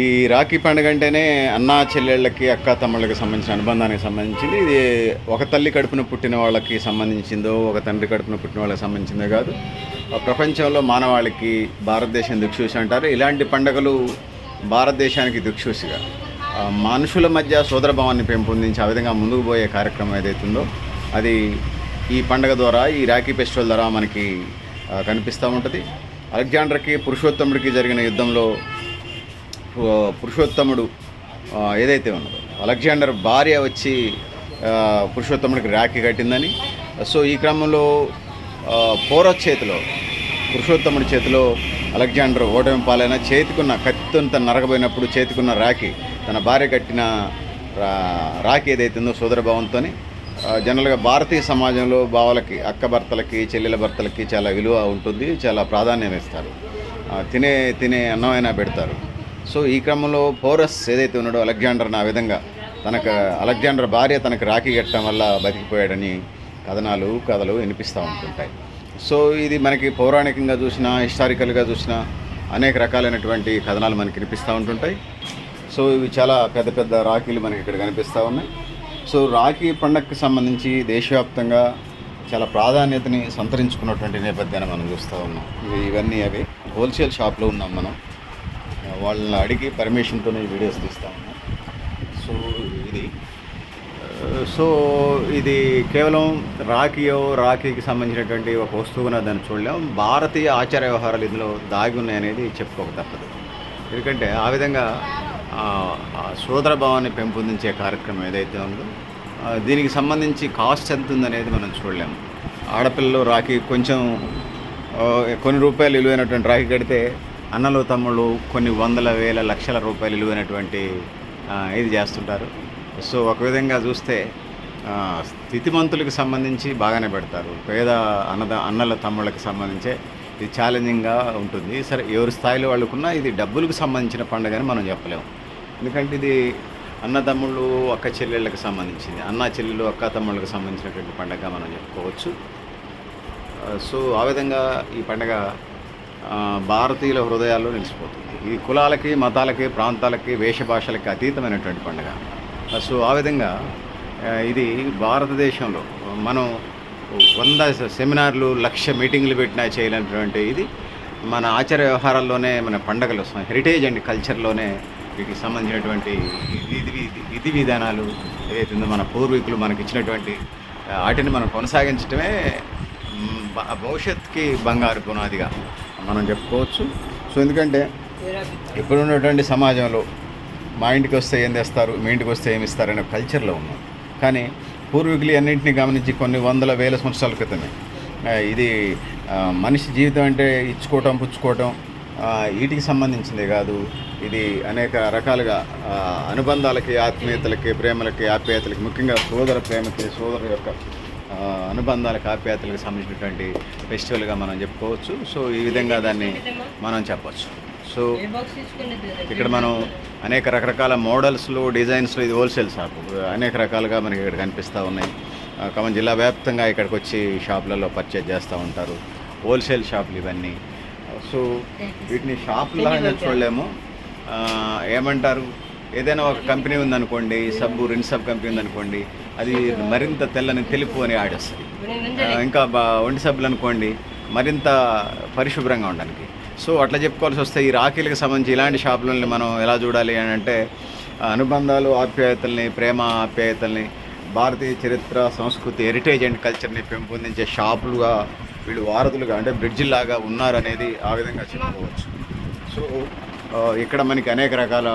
ఈ రాఖీ పండుగ అంటేనే అన్నా చెల్లెళ్ళకి అక్క తమ్ముళ్ళకి సంబంధించిన అనుబంధానికి సంబంధించింది. ఇది ఒక తల్లి కడుపున పుట్టిన వాళ్ళకి సంబంధించిందో ఒక తండ్రి కడుపున పుట్టిన వాళ్ళకి సంబంధించిందో కాదు. ప్రపంచంలో మానవాళికి భారతదేశం దిక్సూచి అంటారు. ఇలాంటి పండుగలు భారతదేశానికి దిక్సూచిగా మనుషుల మధ్య సోదరభావాన్ని పెంపొందించి ఆ విధంగా ముందుకు పోయే కార్యక్రమం ఏదైతుందో అది ఈ పండుగ ద్వారా ఈ రాఖీ ఫెస్టివల్ ద్వారా మనకి కనిపిస్తూ ఉంటుంది. అలెగ్జాండర్కి పురుషోత్తముడికి జరిగిన యుద్ధంలో పురుషోత్తముడు ఏదైతే ఉన్నదో. అలెగ్జాండర్ భార్య వచ్చి పురుషోత్తముడికి రాఖీ కట్టిందని. సో ఈ క్రమంలో పోరో చేతిలో పురుషోత్తముడి చేతిలో అలెగ్జాండర్ ఓటమి పాలైన చేతికున్న కత్తితో నరకపోయినప్పుడు నరకబోయినప్పుడు చేతికున్న రాఖీ తన భార్య కట్టిన రా- రాఖీ ఏదైతే ఉందో సోదరభావంతో జనరల్గా భారతీయ సమాజంలో బావలకి అక్క భర్తలకి చెల్లెల భర్తలకి చాలా విలువ ఉంటుంది చాలా ప్రాధాన్యం ఇస్తారు తినే తినే అన్నమైనా పెడతారు. సో ఈ క్రమంలో ఫోరస్ ఏదైతే ఉన్నాడో అలెగ్జాండర్ని ఆ విధంగా తనకు అలెగ్జాండర్ భార్య తనకు రాఖీ కట్టడం వల్ల బతికిపోయాడని కథనాలు కథలు వినిపిస్తూ ఉంటుంటాయి. సో ఇది మనకి పౌరాణికంగా చూసినా హిస్టారికల్గా చూసినా అనేక రకాలైనటువంటి కథనాలు మనకి వినిపిస్తూ ఉంటుంటాయి. సో ఇవి చాలా పెద్ద పెద్ద రాఖీలు మనకి ఇక్కడ కనిపిస్తూ ఉన్నాయి. సో రాఖీ పండగకి సంబంధించి దేశవ్యాప్తంగా చాలా ప్రాధాన్యతని సంతరించుకున్నటువంటి నేపథ్యాన్ని మనం చూస్తూ ఉన్నాం. ఇవన్నీ అవి హోల్సేల్ షాప్లో ఉన్నాం మనం. వాళ్ళని అడిగి పర్మిషన్తోనే వీడియోస్ తీస్తాము సో ఇది. సో ఇది కేవలం రాఖీయో రాఖీకి సంబంధించినటువంటి ఒక వస్తువుగా దాన్ని చూడలేం. భారతీయ ఆచార వ్యవహారాలు ఇందులో దాగి ఉన్నాయనేది చెప్పుకోక తప్పదు. ఎందుకంటే ఆ విధంగా సోదర భావాన్ని పెంపొందించే కార్యక్రమం ఏదైతే ఉందో దీనికి సంబంధించి కాస్ట్ ఎంత ఉందనేది మనం చూడలేము ఆడపిల్లలు రాఖీ కొంచెం కొన్ని రూపాయలు విలువైనటువంటి రాఖీ కడితే అన్నలు తమ్ముళ్ళు కొన్ని వందల వేల లక్షల రూపాయలు విలువైనటువంటి ఇది చేస్తుంటారు. సో ఒక విధంగా చూస్తే స్థితిమంతులకు సంబంధించి బాగానే పెడతారు. పేద అన్నద అన్నల తమ్ముళ్ళకి సంబంధించే ఇది ఛాలెంజింగ్గా ఉంటుంది. సరే ఎవరి స్థాయిలో వాళ్ళకున్నా ఇది డబ్బులకు సంబంధించిన పండుగ అని మనం చెప్పలేము. ఎందుకంటే ఇది అన్నదమ్ముళ్ళు అక్క చెల్లెళ్ళకి సంబంధించింది. అన్న చెల్లెలు అక్క తమ్ముళ్ళకి సంబంధించినటువంటి పండుగ మనం చెప్పుకోవచ్చు. సో ఆ విధంగా ఈ పండగ భారతీయుల హృదయాల్లో నిలిచిపోతుంది. ఈ కులాలకి మతాలకి ప్రాంతాలకి వేషభాషలకి అతీతమైనటువంటి పండుగ. సో ఆ విధంగా ఇది భారతదేశంలో మనం వంద సెమినార్లు లక్ష మీటింగ్లు పెట్టినా చేయలేనటువంటి ఇది మన ఆచార వ్యవహారాల్లోనే మన పండగలు హెరిటేజ్ అండ్ కల్చర్లోనే వీటికి సంబంధించినటువంటి విధి విధి- విధానాలు ఏదైతుందో మన పూర్వీకులు మనకి ఇచ్చినటువంటి వాటిని మనం కొనసాగించడమే భవిష్యత్తుకి బంగారు పునాదిగా. మనం చెప్పుకోవచ్చు. సో ఎందుకంటే ఇప్పుడున్నటువంటి సమాజంలో మా ఇంటికి వస్తే ఏం తెస్తారు మీ ఇంటికి వస్తే ఏమి ఇస్తారనే కల్చర్లో ఉన్నాం. కానీ పూర్వీకులు అన్నింటినీ గమనించి కొన్ని వందల వేల సంవత్సరాల క్రితమే ఇది మనిషి జీవితం అంటే ఇచ్చుకోవటం పుచ్చుకోవటం వీటికి సంబంధించిందే కాదు. ఇది అనేక రకాలుగా అనుబంధాలకి ఆత్మీయతలకి ప్రేమలకి ఆప్యాయతలకి ముఖ్యంగా సోదర ప్రేమకి సోదరు యొక్క ఆ, అనుబంధాలకు ఆప్యాయతలకు సంబంధించినటువంటి ఫెస్టివల్గా మనం చెప్పుకోవచ్చు. సో ఈ విధంగా దాన్ని మనం చెప్పవచ్చు సో ఇక్కడ మనం అనేక రకరకాల మోడల్స్లో డిజైన్స్లో ఇది హోల్సేల్ షాప్. అనేక రకాలుగా మనకి ఇక్కడ కనిపిస్తూ ఉన్నాయి. ఖమ్మం జిల్లా వ్యాప్తంగా ఇక్కడికి వచ్చి షాపులలో పర్చేజ్ చేస్తూ ఉంటారు. హోల్సేల్ షాపులు ఇవన్నీ. సో వీటిని షాపులాగా చూడలేము ఏమంటారు? ఏదైనా ఒక కంపెనీ ఉందనుకోండి సబ్బు రెండు సబ్ కంపెనీ ఉందనుకోండి అది మరింత తెల్లని తెలుపు అని ఆడేస్తుంది ఇంకా బా ఒంటి సబ్బులు అనుకోండి మరింత పరిశుభ్రంగా ఉండడానికి. సో అట్లా చెప్పుకోవాల్సి వస్తే ఈ రాఖీలకు సంబంధించి ఇలాంటి షాపులని మనం ఎలా చూడాలి అని అంటే అనుబంధాలు ఆప్యాయతల్ని ప్రేమ ఆప్యాయతల్ని భారతీయ చరిత్ర సంస్కృతి హెరిటేజ్ అండ్ కల్చర్ని పెంపొందించే షాపులుగా వీళ్ళు వారధులుగా అంటే బ్రిడ్జిల్లాగా ఉన్నారనేది ఆ విధంగా చెప్పుకోవచ్చు. సో ఇక్కడ మనకి అనేక రకాల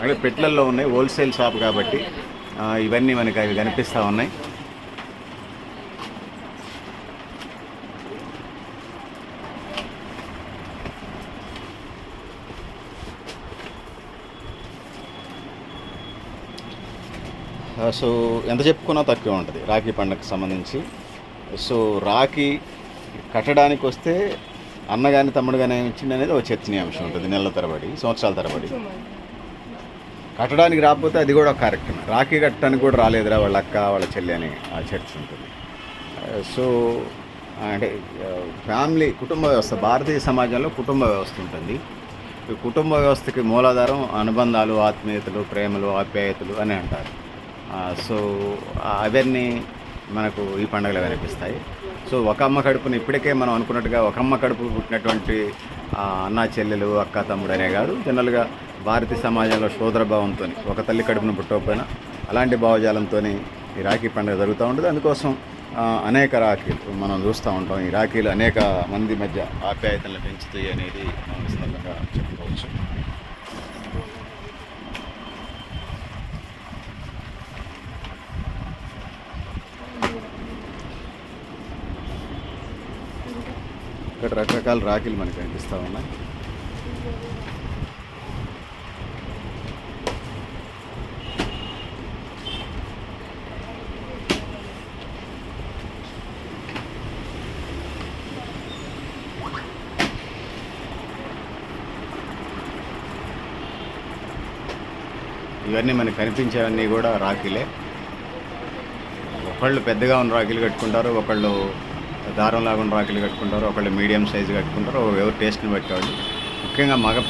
అంటే పెట్లల్లో ఉన్నాయి హోల్సేల్ షాప్ కాబట్టి ఇవన్నీ మనకి అవి కనిపిస్తూ ఉన్నాయి. సో ఎంత చెప్పుకున్నా తక్కువ ఉంటుంది రాఖీ పండుగకు సంబంధించి. సో రాఖీ కట్టడానికి వస్తే అన్న కానీ తమ్ముడు కానీ ఇచ్చింది అనేది ఒక చర్చనీయాంశం ఉంటుంది నెలల తరబడి సంవత్సరాల తరబడి. కట్టడానికి రాకపోతే అది కూడా ఒక కార్యక్రమం. రాఖీ కట్టడానికి కూడా రాలేదురా వాళ్ళ అక్క వాళ్ళ చెల్లి అని ఆ చర్చ ఉంటుంది. సో అంటే ఫ్యామిలీ కుటుంబ వ్యవస్థ భారతీయ సమాజంలో కుటుంబ వ్యవస్థ ఉంటుంది. ఈ కుటుంబ వ్యవస్థకి మూలాధారం అనుబంధాలు ఆత్మీయతలు ప్రేమలు ఆప్యాయతలు అని అంటారు. సో అవన్నీ మనకు ఈ పండుగలు కనిపిస్తాయి సో ఒక అమ్మ కడుపుని ఇప్పటికే మనం అనుకున్నట్టుగా ఒక అమ్మ కడుపు పుట్టినటువంటి అన్న అన్నా చెల్లెలు అక్క తమ్ముడు అనే కాదు జనరల్గా భారతీయ సమాజంలో సోదర భావంతో ఒక తల్లి కడుపును పుట్టకపోయినా అలాంటి భావజాలంతో ఈ రాఖీ పండుగ జరుగుతూ ఉంటుంది. అందుకోసం అనేక రాఖీలు మనం చూస్తూ ఉంటాం. ఈ రాఖీలు అనేక మంది మధ్య ఆప్యాయతలను పెంచుతాయి అనేది మనం ఈ సందర్భంగా చెప్పుకోవచ్చు ఇక్కడ రకరకాల రాఖీలు మనకు కనిపిస్తూ ఉన్నాయి. ఇవన్నీ మనకు కనిపించేవన్నీ కూడా రాఖీలే. ఒకళ్ళు పెద్దగా ఉన్న రాఖీలు కట్టుకుంటారు ఒకళ్ళు దారం లాగా రాఖీలు కట్టుకుంటారు ఒకళ్ళు మీడియం సైజు కట్టుకుంటారు ఎవరు టేస్ట్ని పెట్టేవాళ్ళు. ముఖ్యంగా మగ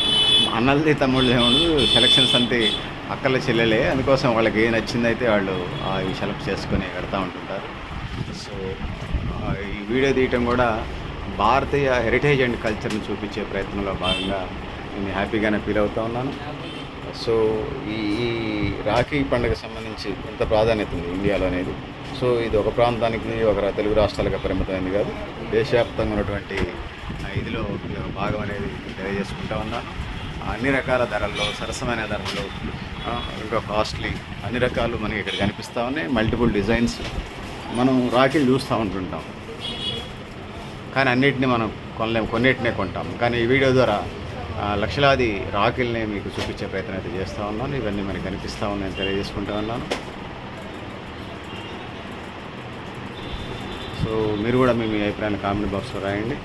అన్నలది తమ్ముళ్ళు ఏముండదు సెలక్షన్స్ అంతే అక్కల చెల్లెలే. అందుకోసం వాళ్ళకి ఏ నచ్చిందైతే వాళ్ళు ఆ, సెలెక్ట్ చేసుకొని కడతా ఉంటుంటారు. సో ఈ వీడియో తీయటం కూడా భారతీయ హెరిటేజ్ అండ్ కల్చర్ని చూపించే ప్రయత్నంలో భాగంగా నేను హ్యాపీగానే ఫీల్ అవుతూ ఉన్నాను. సో ఈ ఈ రాఖీ పండుగ సంబంధించి ఎంత ప్రాధాన్యత ఉంది ఇండియాలో అనేది? సో ఇది ఒక ప్రాంతానికి ఒక తెలుగు రాష్ట్రాలకు పరిమితమైంది కాదు. దేశవ్యాప్తంగా ఉన్నటువంటి ఇదిలో భాగం అనేది తెలియజేసుకుంటా ఉన్నాను అన్ని రకాల ధరల్లో సరసమైన ధరల్లో ఇంకా కాస్ట్లీ అన్ని రకాలు మనకి ఇక్కడ కనిపిస్తూ ఉన్నాయి. మల్టిపుల్ డిజైన్స్ మనం రాఖీలు చూస్తూ ఉంటుంటాం. కానీ అన్నిటిని మనం కొనలేము కొన్నిటినే కొంటాం. కానీ ఈ వీడియో ద్వారా లక్షలాది రాఖీల్ని మీకు చూపించే ప్రయత్నం అయితే చేస్తూ ఉన్నాను. ఇవన్నీ మనకి కనిపిస్తూ ఉన్నాయని తెలియజేసుకుంటూ ఉన్నాను. సో మీరు కూడా మీ అభిప్రాయాన్ని కామెంట్ బాక్స్లో రాయండి.